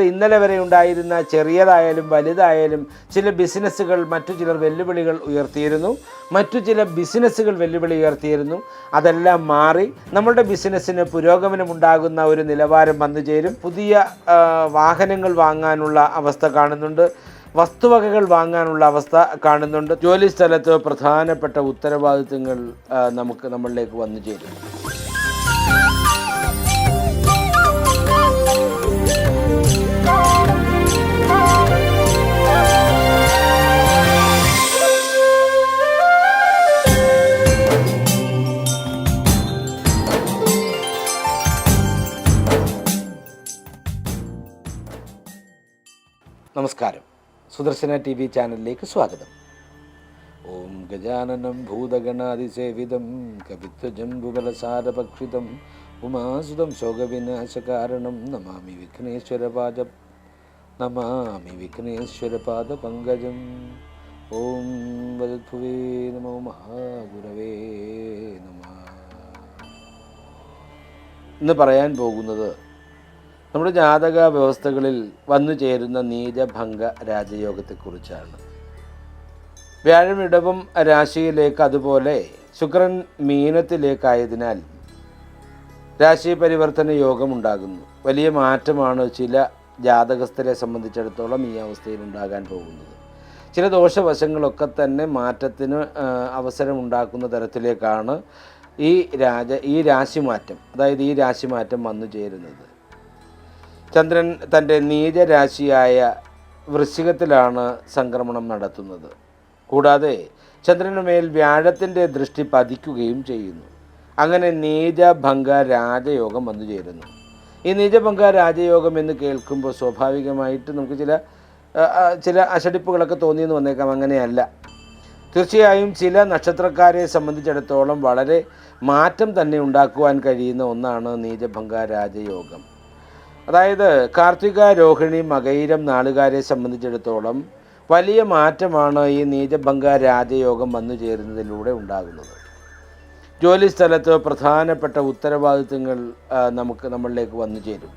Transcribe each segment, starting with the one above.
ഇന്നലെ വരെ ഉണ്ടായിരുന്ന ചെറിയതായാലും വലുതായാലും ചില ബിസിനസ്സുകൾ മറ്റു ചിലർ വെല്ലുവിളികൾ ഉയർത്തിയിരുന്നു. മറ്റു ചില ബിസിനസ്സുകൾ വെല്ലുവിളി ഉയർത്തിയിരുന്നു. അതെല്ലാം മാറി നമ്മളുടെ ബിസിനസ്സിന് പുരോഗമനമുണ്ടാകുന്ന ഒരു നിലവാരം വന്നു ചേരും. പുതിയ വാഹനങ്ങൾ വാങ്ങാനുള്ള അവസ്ഥ കാണുന്നുണ്ട്. വസ്തുവകകൾ വാങ്ങാനുള്ള അവസ്ഥ കാണുന്നുണ്ട്. ജോലി സ്ഥലത്ത് പ്രധാനപ്പെട്ട ഉത്തരവാദിത്തങ്ങൾ നമുക്ക് നമ്മളിലേക്ക് വന്നു ചേരും. സുദർശന ടി വി ചാനലിലേക്ക് സ്വാഗതം. ഓം ഗജാനനം ഭൂതഗണാതിസേവിതം കവിത്വജംബുബലസാരഭക്ഷിതം ഉമാസുതം ശോകവിനാശകാരണം നമാമി വിഘ്നേശ്വരപാദ നമാമി വിഘ്നേശ്വരപാദ പങ്കജം ഓം വദത്ഭുവേ നമോ മഹാഗുരവേ നമ. ഇന്ന് പറയാൻ പോകുന്നത് നമ്മുടെ ജാതക വ്യവസ്ഥകളിൽ വന്നു ചേരുന്ന നീചഭംഗ രാജയോഗത്തെക്കുറിച്ചാണ്. വ്യാഴം ഇടവും രാശിയിലേക്ക് അതുപോലെ ശുക്രൻ മീനത്തിലേക്കായതിനാൽ രാശി പരിവർത്തന യോഗം ഉണ്ടാകുന്നു വലിയ മാറ്റമാണ് ചില ജാതകസ്ഥരെ സംബന്ധിച്ചിടത്തോളം ഈ അവസ്ഥയിൽ ഉണ്ടാകാൻ പോകുന്നത്. ചില ദോഷവശങ്ങളൊക്കെ തന്നെ മാറ്റത്തിന് അവസരമുണ്ടാക്കുന്ന തരത്തിലേക്കാണ് ഈ രാജ ഈ രാശിമാറ്റം അതായത് ഈ രാശിമാറ്റം വന്നു ചേരുന്നത്. ചന്ദ്രൻ തന്റെ നീചരാശിയായ വൃശ്ചികത്തിലാണ് സംക്രമണം നടത്തുന്നത്. കൂടാതെ ചന്ദ്രന് മേൽ വ്യാഴത്തിന്റെ ദൃഷ്ടി പതിക്കുകയും ചെയ്യുന്നു. അങ്ങനെ നീചഭംഗ രാജയോഗം വന്നു ചേരുന്നു. ഈ നീചഭംഗ രാജയോഗം എന്ന് കേൾക്കുമ്പോൾ സ്വാഭാവികമായിട്ട് നമുക്ക് ചില ചില അശടിപ്പുകളൊക്കെ തോന്നിയെന്ന് വന്നേക്കാം. അങ്ങനെയല്ല. തീർച്ചയായും ചില നക്ഷത്രക്കാരെ സംബന്ധിച്ചിടത്തോളം വളരെ മാറ്റം തന്നെ ഉണ്ടാക്കുവാൻ കഴിയുന്ന ഒന്നാണ് നീചഭംഗ രാജയോഗം അതായത് കാർത്തിക രോഹിണി മകയിരം നാളുകാരെ സംബന്ധിച്ചിടത്തോളം വലിയ മാറ്റമാണ് ഈ നീചഭംഗ രാജയോഗം വന്നു ചേരുന്നതിലൂടെ ഉണ്ടാകുന്നത്. ജോലി സ്ഥലത്ത് പ്രധാനപ്പെട്ട ഉത്തരവാദിത്വങ്ങൾ നമുക്ക് നമ്മളിലേക്ക് വന്നു ചേരും.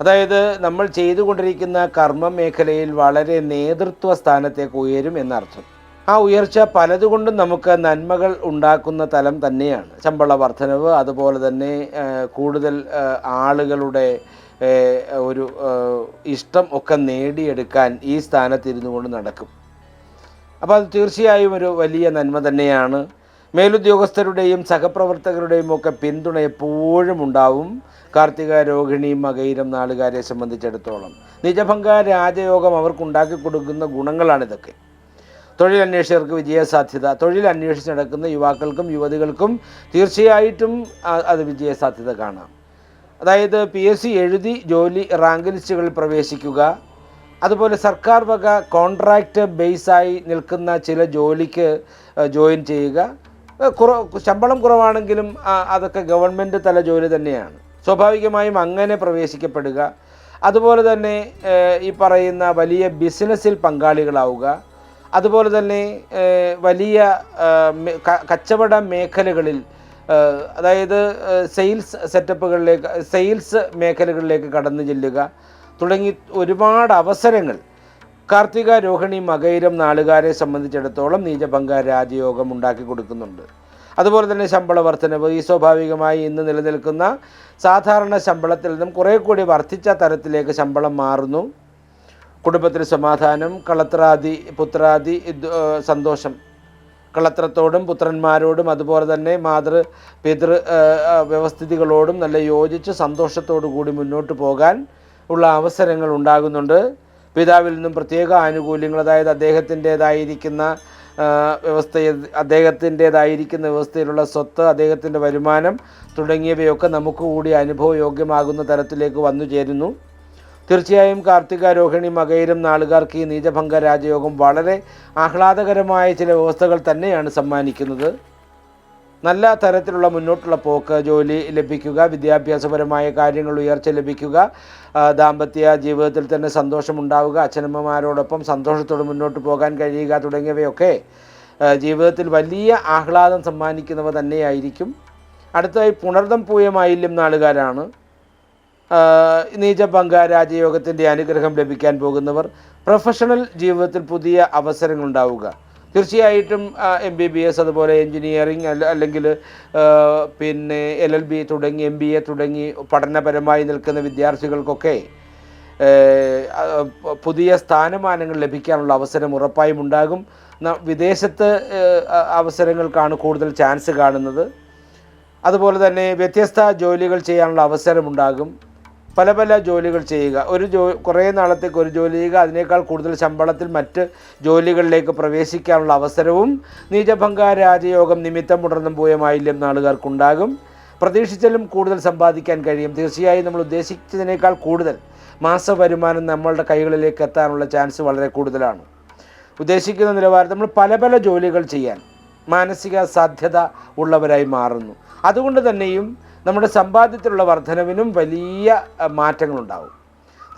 അതായത് നമ്മൾ ചെയ്തുകൊണ്ടിരിക്കുന്ന കർമ്മ മേഖലയിൽ വളരെ നേതൃത്വ സ്ഥാനത്തേക്ക് ഉയരും എന്നർത്ഥം. ആ ഉയർച്ച പലതുകൊണ്ടും നമുക്ക് നന്മകൾ ഉണ്ടാക്കുന്ന തലം തന്നെയാണ്. ശമ്പള വർധനവ് അതുപോലെ തന്നെ കൂടുതൽ ആളുകളുടെ ഒരു ഇഷ്ടം ഒക്കെ നേടിയെടുക്കാൻ ഈ സ്ഥാനത്തിരുന്നു കൊണ്ട് നടക്കും. അപ്പോൾ അത് തീർച്ചയായും ഒരു വലിയ നന്മ തന്നെയാണ്. മേലുദ്യോഗസ്ഥരുടെയും സഹപ്രവർത്തകരുടെയും ഒക്കെ പിന്തുണ എപ്പോഴും ഉണ്ടാവും. കാർത്തിക രോഹിണി മകയിരം നാളുകാരെ സംബന്ധിച്ചിടത്തോളം. നിജഭംഗ രാജയോഗം അവർക്കുണ്ടാക്കി കൊടുക്കുന്ന ഗുണങ്ങളാണിതൊക്കെ തൊഴിലന്വേഷകർക്ക് വിജയസാധ്യത തൊഴിൽ അന്വേഷിച്ച് നടക്കുന്ന യുവാക്കൾക്കും യുവതികൾക്കും തീർച്ചയായിട്ടും അത് വിജയസാധ്യത കാണാം. അതായത് പി എസ് സി എഴുതി ജോലി റാങ്ക് ലിസ്റ്റുകളിൽ പ്രവേശിക്കുക. അതുപോലെ സർക്കാർ വക കോൺട്രാക്റ്റ് ബേസായി നിൽക്കുന്ന ചില ജോലിക്ക് ജോയിൻ ചെയ്യുക. കുറ ശമ്പളം കുറവാണെങ്കിലും അതൊക്കെ ഗവൺമെന്റ് തല ജോലി തന്നെയാണ്. സ്വാഭാവികമായും അങ്ങനെ പ്രവേശിക്കപ്പെടുക. അതുപോലെ തന്നെ ഈ പറയുന്ന വലിയ ബിസിനസ്സിൽ പങ്കാളികളാവുക. അതുപോലെ തന്നെ വലിയ കച്ചവട മേഖലകളിൽ അതായത് സെയിൽസ് സെറ്റപ്പുകളിലേക്ക് സെയിൽസ് മേഖലകളിലേക്ക് കടന്നു ചെല്ലുക തുടങ്ങി ഒരുപാട് അവസരങ്ങൾ. കാർത്തിക രോഹിണി മകയിരം നാളുകാരെ സംബന്ധിച്ചിടത്തോളം നീചഭംഗ രാജയോഗം ഉണ്ടാക്കി കൊടുക്കുന്നുണ്ട്. അതുപോലെ തന്നെ ശമ്പള വർധനവ്. ഈ സ്വാഭാവികമായി ഇന്ന് നിലനിൽക്കുന്ന സാധാരണ ശമ്പളത്തിൽ നിന്നും കുറേ കൂടി വർദ്ധിച്ച തരത്തിലേക്ക് ശമ്പളം മാറുന്നു. കുടുംബത്തിൽ സമാധാനം കളത്രാദി പുത്രാദി സന്തോഷം. കളത്രത്തോടും പുത്രന്മാരോടും അതുപോലെ തന്നെ മാതൃ പിതൃ വ്യവസ്ഥിതികളോടും നല്ല യോജിച്ച് സന്തോഷത്തോടു കൂടി മുന്നോട്ട് പോകാൻ ഉള്ള അവസരങ്ങൾ ഉണ്ടാകുന്നുണ്ട്. പിതാവിൽ നിന്നും പ്രത്യേക ആനുകൂല്യങ്ങൾ അതായത് അദ്ദേഹത്തിന്റേതായിരിക്കുന്ന വ്യവസ്ഥ അദ്ദേഹത്തിന്റേതായിരിക്കുന്ന വ്യവസ്ഥയിലുള്ള സ്വത്ത് അദ്ദേഹത്തിന്റെ വരുമാനം തുടങ്ങിയവയൊക്കെ നമുക്ക് കൂടി അനുഭവയോഗ്യമാകുന്ന തരത്തിലേക്ക് വന്നു ചേരുന്നു. തീർച്ചയായും കാർത്തിക രോഹിണി മകയിലും നാളുകാർക്ക് ഈ നീചഭംഗ രാജയോഗം വളരെ ആഹ്ലാദകരമായ ചില വ്യവസ്ഥകൾ തന്നെയാണ് സമ്മാനിക്കുന്നത്. നല്ല തരത്തിലുള്ള മുന്നോട്ടുള്ള പോക്ക് ജോലി ലഭിക്കുക വിദ്യാഭ്യാസപരമായ കാര്യങ്ങൾ ഉയർച്ച ലഭിക്കുക ദാമ്പത്യ ജീവിതത്തിൽ തന്നെ സന്തോഷമുണ്ടാവുക അച്ഛനമ്മമാരോടൊപ്പം സന്തോഷത്തോടെ മുന്നോട്ട് പോകാൻ കഴിയുക തുടങ്ങിയവയൊക്കെ ജീവിതത്തിൽ വലിയ ആഹ്ലാദം സമ്മാനിക്കുന്നവ തന്നെയായിരിക്കും. അടുത്തതായി പുണർദം പൂയമായില്ലും നാളുകാരാണ്. നീചഭംഗ രാജയോഗത്തിന്റെ അനുഗ്രഹം ലഭിക്കാൻ പോകുന്നവർ പ്രൊഫഷണൽ ജീവിതത്തിൽ പുതിയ അവസരങ്ങൾ ഉണ്ടാവുക തീർച്ചയായിട്ടും എം ബി ബി എസ് അതുപോലെ എൻജിനീയറിംഗ് അല്ല അല്ലെങ്കിൽ പിന്നെ എൽ എൽ ബി തുടങ്ങി എം ബി എ തുടങ്ങി പഠനപരമായി നിൽക്കുന്ന വിദ്യാർത്ഥികൾക്കൊക്കെ പുതിയ സ്ഥാനമാനങ്ങൾ ലഭിക്കാനുള്ള അവസരം ഉറപ്പായും ഉണ്ടാകും. വിദേശത്ത് അവസരങ്ങൾക്കാണ് കൂടുതൽ ചാൻസ് കാണുന്നത്. അതുപോലെ തന്നെ വ്യത്യസ്ത ജോലികൾ ചെയ്യാനുള്ള അവസരമുണ്ടാകും. പല പല ജോലികൾ ചെയ്യുക. ഒരു ജോ കുറേ നാളത്തേക്ക് ഒരു ജോലി ചെയ്യുക. അതിനേക്കാൾ കൂടുതൽ ശമ്പളത്തിൽ മറ്റ് ജോലികളിലേക്ക് പ്രവേശിക്കാനുള്ള അവസരവും നീചഭംഗ രാജയോഗം നിമിത്തം ഉണർന്നും പോയ മാലിന്യം നാളുകാർക്കുണ്ടാകും. പ്രതീക്ഷിച്ചാലും കൂടുതൽ സമ്പാദിക്കാൻ കഴിയും. തീർച്ചയായും നമ്മൾ ഉദ്ദേശിച്ചതിനേക്കാൾ കൂടുതൽ മാസ വരുമാനം നമ്മളുടെ കൈകളിലേക്ക് എത്താനുള്ള ചാൻസ് വളരെ കൂടുതലാണ്. ഉദ്ദേശിക്കുന്ന നിലവാരം നമ്മൾ പല പല ജോലികൾ ചെയ്യാൻ മാനസിക സാധ്യത ഉള്ളവരായി മാറുന്നു. അതുകൊണ്ട് തന്നെയും നമ്മുടെ സമ്പാദ്യത്തിലുള്ള വർധനവിനും വലിയ മാറ്റങ്ങളുണ്ടാവും.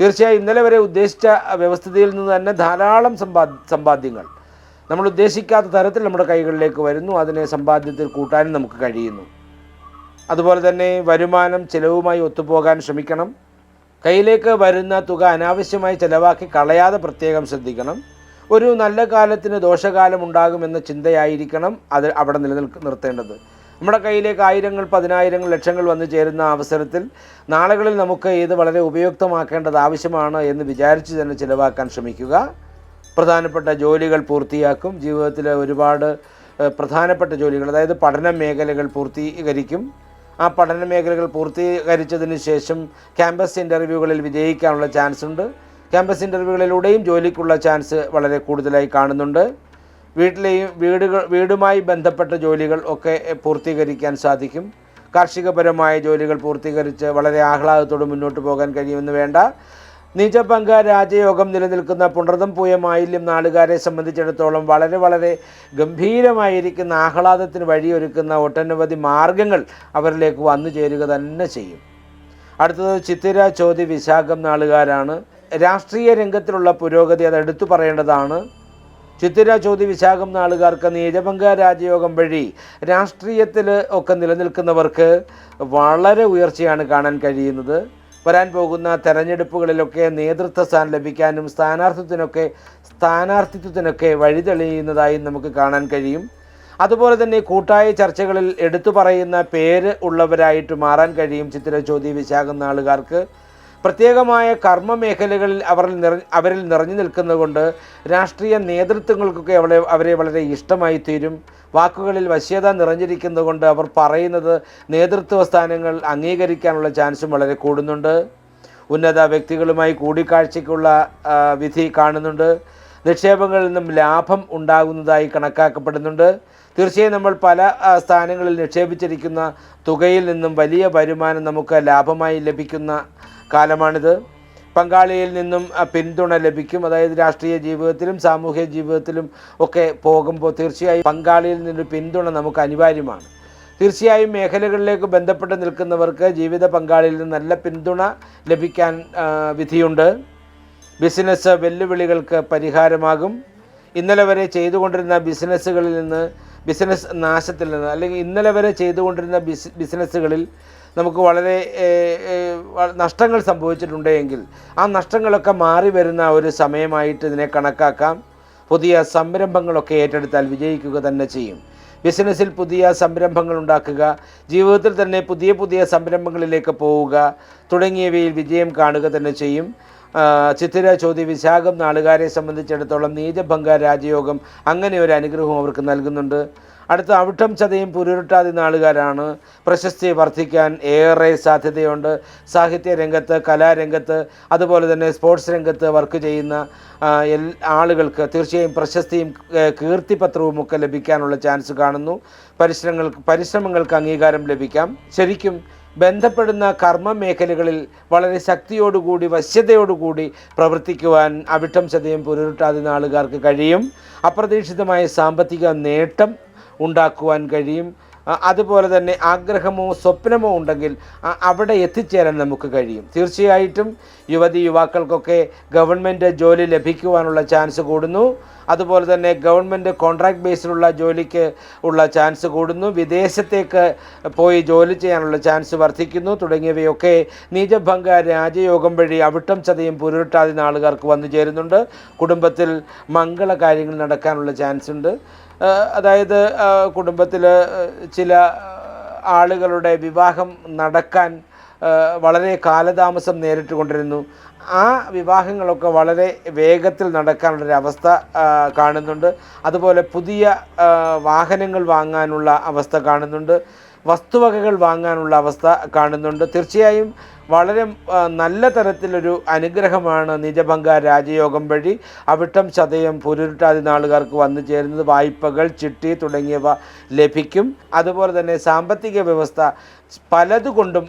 തീർച്ചയായും ഇന്നലെ വരെ ഉദ്ദേശിച്ച വ്യവസ്ഥിതിയിൽ നിന്ന് തന്നെ ധാരാളം സമ്പാദ് സമ്പാദ്യങ്ങൾ നമ്മൾ ഉദ്ദേശിക്കാത്ത തരത്തിൽ നമ്മുടെ കൈകളിലേക്ക് വരുന്നു. അതിനെ സമ്പാദ്യത്തിൽ കൂട്ടാനും നമുക്ക് കഴിയുന്നു. അതുപോലെ തന്നെ വരുമാനം ചിലവുമായി ഒത്തുപോകാൻ ശ്രമിക്കണം. കയ്യിലേക്ക് വരുന്ന തുക അനാവശ്യമായി ചിലവാക്കി കളയാതെ പ്രത്യേകം ശ്രദ്ധിക്കണം. ഒരു നല്ല കാലത്തിന് ദോഷകാലം ഉണ്ടാകുമെന്ന ചിന്തയായിരിക്കണം അത് അവിടെ നിലനിൽക്ക് നിർത്തേണ്ടത്. നമ്മുടെ കയ്യിലേക്ക് ആയിരങ്ങൾ പതിനായിരങ്ങൾ ലക്ഷങ്ങൾ വന്നു ചേരുന്ന അവസരത്തിൽ നാളുകളിൽ നമുക്ക് ഇത് വളരെ ഉപയുക്തമാക്കേണ്ടത് ആവശ്യമാണ് എന്ന് വിചാരിച്ച് തന്നെ ചിലവാക്കാൻ ശ്രമിക്കുക. പ്രധാനപ്പെട്ട ജോലികൾ പൂർത്തിയാക്കും. ജീവിതത്തിലെ ഒരുപാട് പ്രധാനപ്പെട്ട ജോലികൾ അതായത് പഠന മേഖലകൾ പൂർത്തീകരിക്കും. ആ പഠന മേഖലകൾ പൂർത്തീകരിച്ചതിന് ശേഷം ക്യാമ്പസ് ഇന്റർവ്യൂകളിൽ വിജയിക്കാനുള്ള ചാൻസ് ഉണ്ട് ക്യാമ്പസ് ഇന്റർവ്യൂകളിലൂടെയും ജോലിക്കുള്ള ചാൻസ് വളരെ കൂടുതലായി കാണുന്നുണ്ട്. വീട്ടിലെയും വീടുകൾ വീടുമായി ബന്ധപ്പെട്ട ജോലികൾ ഒക്കെ പൂർത്തീകരിക്കാൻ സാധിക്കും. കാർഷികപരമായ ജോലികൾ പൂർത്തീകരിച്ച് വളരെ ആഹ്ലാദത്തോടെ മുന്നോട്ട് പോകാൻ കഴിയുമെന്ന് വേണ്ട. നിജപങ്ക രാജയോഗം നിലനിൽക്കുന്ന പുണർതം പൂയ മാലിന്യം നാടുകാരെ സംബന്ധിച്ചിടത്തോളം വളരെ വളരെ ഗംഭീരമായിരിക്കുന്ന ആഹ്ലാദത്തിന് വഴിയൊരുക്കുന്ന ഒട്ടനവധി മാർഗങ്ങൾ അവരിലേക്ക് വന്നു ചേരുക തന്നെ ചെയ്യും. അടുത്തത് ചിത്തിര ചോതി വിശാഖം നാളുകാരാണ്. രാഷ്ട്രീയ രംഗത്തിലുള്ള പുരോഗതി അത് എടുത്തു പറയേണ്ടതാണ്. ചിത്തിര ചോദ്യ വിശാഖം നാളുകാർക്ക് നീചഭംഗ രാജയോഗം വഴി രാഷ്ട്രീയത്തിൽ ഒക്കെ നിലനിൽക്കുന്നവർക്ക് വളരെ ഉയർച്ചയാണ് കാണാൻ കഴിയുന്നത്. വരാൻ പോകുന്ന തെരഞ്ഞെടുപ്പുകളിലൊക്കെ നേതൃത്വ സ്ഥാനം ലഭിക്കാനും സ്ഥാനാർത്ഥിത്വത്തിനൊക്കെ സ്ഥാനാർത്ഥിത്വത്തിനൊക്കെ വഴിതെളിയുന്നതായി നമുക്ക് കാണാൻ കഴിയും. അതുപോലെ തന്നെ കൂട്ടായ ചർച്ചകളിൽ എടുത്തു പറയുന്ന പേര് ഉള്ളവരായിട്ട് മാറാൻ കഴിയും ചിത്തിര ചോദ്യ വിശാഖം നാളുകാർക്ക്. പ്രത്യേകമായ കർമ്മ മേഖലകളിൽ നിറ അവരിൽ നിറഞ്ഞു നിൽക്കുന്നതുകൊണ്ട് രാഷ്ട്രീയ നേതൃത്വങ്ങൾക്കൊക്കെ അവളെ അവരെ വളരെ ഇഷ്ടമായി തീരും. വാക്കുകളിൽ വശ്യത നിറഞ്ഞിരിക്കുന്നതുകൊണ്ട് അവർ പറയുന്നത് നേതൃത്വ സ്ഥാനങ്ങൾ അംഗീകരിക്കാനുള്ള ചാൻസും വളരെ കൂടുന്നുണ്ട്. ഉന്നത വ്യക്തികളുമായി കൂടിക്കാഴ്ചയ്ക്കുള്ള വിധി കാണുന്നുണ്ട്. നിക്ഷേപങ്ങളിൽ നിന്നും ലാഭം ഉണ്ടാകുന്നതായി കണക്കാക്കപ്പെടുന്നുണ്ട്. തീർച്ചയായും നമ്മൾ പല സ്ഥാനങ്ങളിൽ നിക്ഷേപിച്ചിരിക്കുന്ന തുകയിൽ നിന്നും വലിയ വരുമാനം നമുക്ക് ലാഭമായി ലഭിക്കുന്ന കാലമാണിത്. പങ്കാളിയിൽ നിന്നും പിന്തുണ ലഭിക്കും. അതായത് രാഷ്ട്രീയ ജീവിതത്തിലും സാമൂഹ്യ ജീവിതത്തിലും ഒക്കെ പോകുമ്പോൾ തീർച്ചയായും പങ്കാളിയിൽ നിന്നൊരു പിന്തുണ നമുക്ക് അനിവാര്യമാണ്. തീർച്ചയായും മേഖലകളിലേക്ക് ബന്ധപ്പെട്ട് നിൽക്കുന്നവർക്ക് ജീവിത പങ്കാളിയിൽ നിന്ന് നല്ല പിന്തുണ ലഭിക്കാൻ വിധിയുണ്ട്. ബിസിനസ് വെല്ലുവിളികൾക്ക് പരിഹാരമാകും. ഇന്നലെ വരെ ചെയ്തുകൊണ്ടിരുന്ന ബിസിനസ്സുകളിൽ നിന്ന് ബിസിനസ് നാശത്തിൽ നിന്ന് അല്ലെങ്കിൽ ഇന്നലെ വരെ ചെയ്തുകൊണ്ടിരുന്ന ബിസ് ബിസിനസ്സുകളിൽ നമുക്ക് വളരെ നഷ്ടങ്ങൾ സംഭവിച്ചിട്ടുണ്ട് എങ്കിൽ ആ നഷ്ടങ്ങളൊക്കെ മാറി വരുന്ന ഒരു സമയമായിട്ട് ഇതിനെ കണക്കാക്കാം. പുതിയ സംരംഭങ്ങളൊക്കെ ഏറ്റെടുത്താൽ വിജയിക്കുക തന്നെ ചെയ്യും. ബിസിനസ്സിൽ പുതിയ സംരംഭങ്ങൾ ഉണ്ടാക്കുക ജീവിതത്തിൽ തന്നെ പുതിയ പുതിയ സംരംഭങ്ങളിലേക്ക് പോവുക തുടങ്ങിയവയിൽ വിജയം കാണുക തന്നെ ചെയ്യും. ചിത്തിര ചോദ്യ വിശാഖം നാളുകാരെ സംബന്ധിച്ചിടത്തോളം നീചഭംഗ രാജയോഗം അങ്ങനെ ഒരു അനുഗ്രഹം അവർക്ക് നൽകുന്നുണ്ട്. അടുത്ത അവിട്ടം ചതയും പുരുരുട്ടാതി നാളുകാരാണ്. പ്രശസ്തി വർദ്ധിക്കാൻ ഏറെ സാധ്യതയുണ്ട്. സാഹിത്യ രംഗത്ത് കലാരംഗത്ത് അതുപോലെ തന്നെ സ്പോർട്സ് രംഗത്ത് വർക്ക് ചെയ്യുന്ന ആളുകൾക്ക് തീർച്ചയായും പ്രശസ്തിയും കീർത്തിപത്രവും ഒക്കെ ലഭിക്കാനുള്ള ചാൻസ് കാണുന്നു. പരിശ്രമങ്ങൾക്ക് പരിശ്രമങ്ങൾക്ക് അംഗീകാരം ലഭിക്കാം. ശരിക്കും ബന്ധപ്പെടുന്ന കർമ്മ മേഖലകളിൽ വളരെ ശക്തിയോടുകൂടി വശ്യതയോടുകൂടി പ്രവർത്തിക്കുവാൻ അവിട്ടം ചതയും പുരുട്ടാതെ നാളുകാർക്ക് കഴിയും. അപ്രതീക്ഷിതമായ സാമ്പത്തിക നേട്ടം ഉണ്ടാക്കുവാൻ കഴിയും. അതുപോലെ തന്നെ ആഗ്രഹമോ സ്വപ്നമോ ഉണ്ടെങ്കിൽ അവിടെ എത്തിച്ചേരാൻ നമുക്ക് കഴിയും. തീർച്ചയായിട്ടും യുവതി യുവാക്കൾക്കൊക്കെ ഗവൺമെന്റ് ജോലി ലഭിക്കുവാനുള്ള ചാൻസ് കൂടുന്നു. അതുപോലെ തന്നെ ഗവൺമെന്റ് കോൺട്രാക്ട് ബേസിലുള്ള ജോലിക്ക് ഉള്ള ചാൻസ് കൂടുന്നു. വിദേശത്തേക്ക് പോയി ജോലി ചെയ്യാനുള്ള ചാൻസ് വർദ്ധിക്കുന്നു. തുടങ്ങിയവയൊക്കെ നീചഭംഗ രാജയോഗം വഴി അവിട്ടം ചതയും പുരുട്ടാതി നാളുകാർക്ക് വന്നു ചേരുന്നുണ്ട്. കുടുംബത്തിൽ മംഗള കാര്യങ്ങൾ നടക്കാനുള്ള ചാൻസ് ഉണ്ട്. അതായത് കുടുംബത്തിൽ ചില ആളുകളുടെ വിവാഹം നടക്കാൻ വളരെ കാലതാമസം നേരിട്ടുകൊണ്ടിരുന്നു. ആ വിവാഹങ്ങളൊക്കെ വളരെ വേഗത്തിൽ നടക്കാനുള്ളൊരവസ്ഥ കാണുന്നുണ്ട്. അതുപോലെ പുതിയ വാഹനങ്ങൾ വാങ്ങാനുള്ള അവസ്ഥ കാണുന്നുണ്ട്. വസ്തുവകകൾ വാങ്ങാനുള്ള അവസ്ഥ കാണുന്നുണ്ട്. തീർച്ചയായും വളരെ നല്ല തരത്തിലൊരു അനുഗ്രഹമാണ് നിജഭംഗ രാജയോഗം വഴി അവിട്ടം ചതയം പുരുട്ടാതി നാളുകാർക്ക് വന്നു ചേരുന്നത്. വായ്പകൾ ചിട്ടി തുടങ്ങിയവ ലഭിക്കും. അതുപോലെ തന്നെ സാമ്പത്തിക വ്യവസ്ഥ പലതുകൊണ്ടും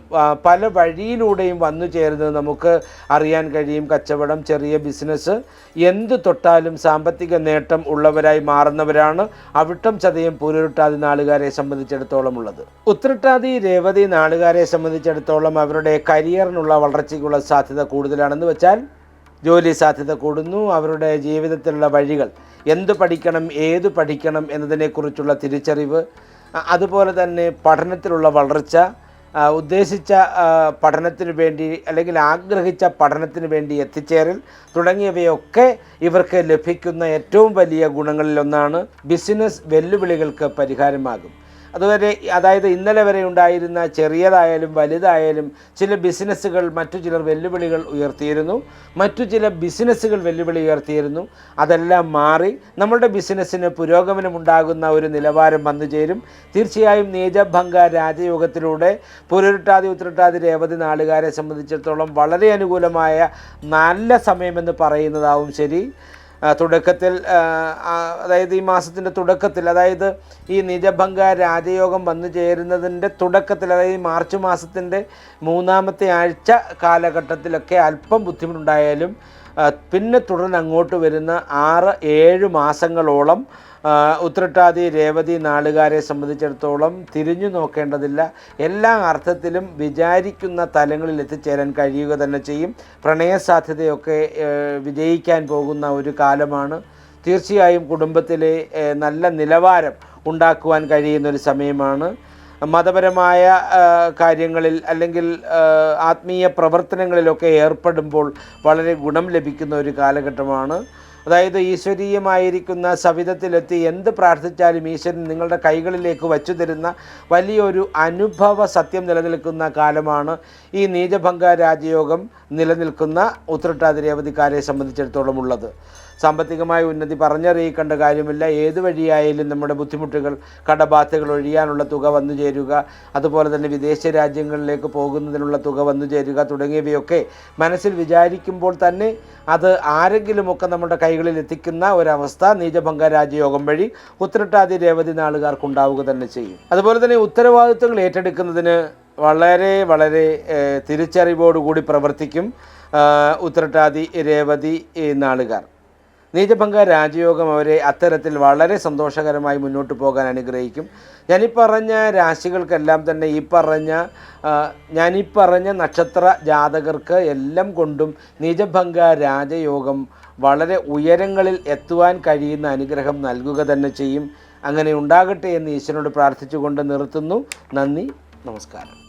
പല വഴിയിലൂടെയും വന്നു ചേരുന്നത് നമുക്ക് അറിയാൻ കഴിയും. കച്ചവടം ചെറിയ ബിസിനസ് എന്ത് തൊട്ടാലും സാമ്പത്തിക നേട്ടം ഉള്ളവരായി മാറുന്നവരാണ് അവിട്ടം ചതയം പുരുട്ടാതി നാളുകാരെ സംബന്ധിച്ചിടത്തോളം ഉള്ളത് ഉത്രട്ടാതി രേവതി നാളുകാരെ സംബന്ധിച്ചിടത്തോളം അവരുടെ കരിയറിനുള്ള വളർച്ചയ്ക്കുള്ള സാധ്യത കൂടുതലാണെന്ന് വെച്ചാൽ ജോലി സാധ്യത കൂടുന്നു അവരുടെ ജീവിതത്തിലുള്ള വഴികൾ എന്ത് പഠിക്കണം ഏത് പഠിക്കണം എന്നതിനെക്കുറിച്ചുള്ള തിരിച്ചറിവ് അതുപോലെ തന്നെ പഠനത്തിലുള്ള വളർച്ച ഉദ്ദേശിച്ച പഠനത്തിന് വേണ്ടി അല്ലെങ്കിൽ ആഗ്രഹിച്ച പഠനത്തിന് വേണ്ടി എത്തിച്ചേരൽ തുടങ്ങിയവയൊക്കെ ഇവർക്ക് ലഭിക്കുന്ന ഏറ്റവും വലിയ ഗുണങ്ങളിലൊന്നാണ് ബിസിനസ് വെല്ലുവിളികൾക്ക് പരിഹാരമാകും. അതുവരെ അതായത് ഇന്നലെ വരെ ഉണ്ടായിരുന്ന ചെറിയതായാലും വലുതായാലും ചില ബിസിനസ്സുകൾ മറ്റു ചിലർ വെല്ലുവിളികൾ ഉയർത്തിയിരുന്നു. മറ്റു ചില ബിസിനസ്സുകൾ വെല്ലുവിളി ഉയർത്തിയിരുന്നു. അതെല്ലാം മാറി നമ്മുടെ ബിസിനസ്സിന് പുരോഗമനമുണ്ടാകുന്ന ഒരു നിലവാരം വന്നു ചേരും. തീർച്ചയായും നീജഭംഗ രാജയോഗത്തിലൂടെ പുരുരുട്ടാതി ഉത്രട്ടാതി രേവതി നാളുകാരെ സംബന്ധിച്ചിടത്തോളം വളരെ അനുകൂലമായ നല്ല സമയമെന്ന് പറയുന്നതാവും ശരി. തുടക്കത്തിൽ അതായത് ഈ മാസത്തിന്റെ തുടക്കത്തിൽ അതായത് ഈ നിജഭംഗ രാജയോഗം വന്നു ചേരുന്നതിന്റെ തുടക്കത്തിൽ അതായത് മാർച്ച് മാസത്തിന്റെ മൂന്നാമത്തെ ആഴ്ച കാലഘട്ടത്തിലൊക്കെ അല്പം ബുദ്ധിമുട്ടുണ്ടായാലും പിന്നെ തുടർന്ന് അങ്ങോട്ട് വരുന്ന ആറ് ഏഴ് മാസങ്ങളോളം ഉത്രട്ടാതി രേവതി നാളുകാരെ സംബന്ധിച്ചിടത്തോളം തിരിഞ്ഞു നോക്കേണ്ടതില്ല. എല്ലാ അർത്ഥത്തിലും വിചാരിക്കുന്ന തലങ്ങളിൽ എത്തിച്ചേരാൻ കഴിയുക തന്നെ ചെയ്യും. പ്രണയ സാധ്യതയൊക്കെ ഏഹ്, വിജയിക്കാൻ പോകുന്ന ഒരു കാലമാണ്. തീർച്ചയായും കുടുംബത്തിലെ നല്ല നിലവാരം ഉണ്ടാക്കുവാൻ കഴിയുന്ന ഒരു സമയമാണ്. മതപരമായ കാര്യങ്ങളിൽ അല്ലെങ്കിൽ ആത്മീയ പ്രവർത്തനങ്ങളിലൊക്കെ ഏർപ്പെടുമ്പോൾ വളരെ ഗുണം ലഭിക്കുന്ന ഒരു കാലഘട്ടമാണ്. അതായത് ഈശ്വരീയമായിരിക്കുന്ന സവിധത്തിലെത്തി എന്ത് പ്രാർത്ഥിച്ചാലും ഈശ്വരൻ നിങ്ങളുടെ കൈകളിലേക്ക് വച്ചു തരുന്ന വലിയൊരു അനുഭവ സത്യം നിലനിൽക്കുന്ന കാലമാണ്. ഈ നീചഭംഗ രാജയോഗം നിലനിൽക്കുന്ന ഉത്രട്ടാതി രേവതിക്കാരെ സംബന്ധിച്ചിടത്തോളം ഉള്ളത്. സാമ്പത്തികമായ ഉന്നതി പറഞ്ഞറിയിക്കേണ്ട കാര്യമില്ല. ഏത് വഴിയായാലും നമ്മുടെ ബുദ്ധിമുട്ടുകൾ കടബാധ്യതകൾ ഒഴിയാനുള്ള തുക വന്നു ചേരുക. അതുപോലെ തന്നെ വിദേശ രാജ്യങ്ങളിലേക്ക് പോകുന്നതിനുള്ള തുക വന്നു ചേരുക തുടങ്ങിയവയൊക്കെ മനസ്സിൽ വിചാരിക്കുമ്പോൾ തന്നെ അത് ആരെങ്കിലുമൊക്കെ നമ്മുടെ കൈകളിൽ എത്തിക്കുന്ന ഒരവസ്ഥ നീചഭംഗ രാജയോഗം വഴി ഉത്രട്ടാതി രേവതി നാളുകാർക്കുണ്ടാവുക തന്നെ ചെയ്യും. അതുപോലെ തന്നെ ഉത്തരവാദിത്വങ്ങൾ ഏറ്റെടുക്കുന്നതിന് വളരെ വളരെ തിരിച്ചറിവോടുകൂടി പ്രവർത്തിക്കും ഉത്തരട്ടാതി രേവതി നാളുകാർ. നീചഭംഗ രാജയോഗം അവരെ അത്തരത്തിൽ വളരെ സന്തോഷകരമായി മുന്നോട്ട് പോകാൻ അനുഗ്രഹിക്കും. ഞാനീ പറഞ്ഞ രാശികൾക്കെല്ലാം തന്നെ ഈ പറഞ്ഞ ഞാനീ പറഞ്ഞ നക്ഷത്ര ജാതകർക്ക് എല്ലാം കൊണ്ടും നീചഭംഗ രാജയോഗം വളരെ ഉയരങ്ങളിൽ എത്തുവാൻ കഴിയുന്ന അനുഗ്രഹം നൽകുക തന്നെ ചെയ്യും. അങ്ങനെ ഉണ്ടാകട്ടെ എന്ന് ഈശ്വരനോട് പ്രാർത്ഥിച്ചുകൊണ്ട് നിർത്തുന്നു. നന്ദി. നമസ്കാരം.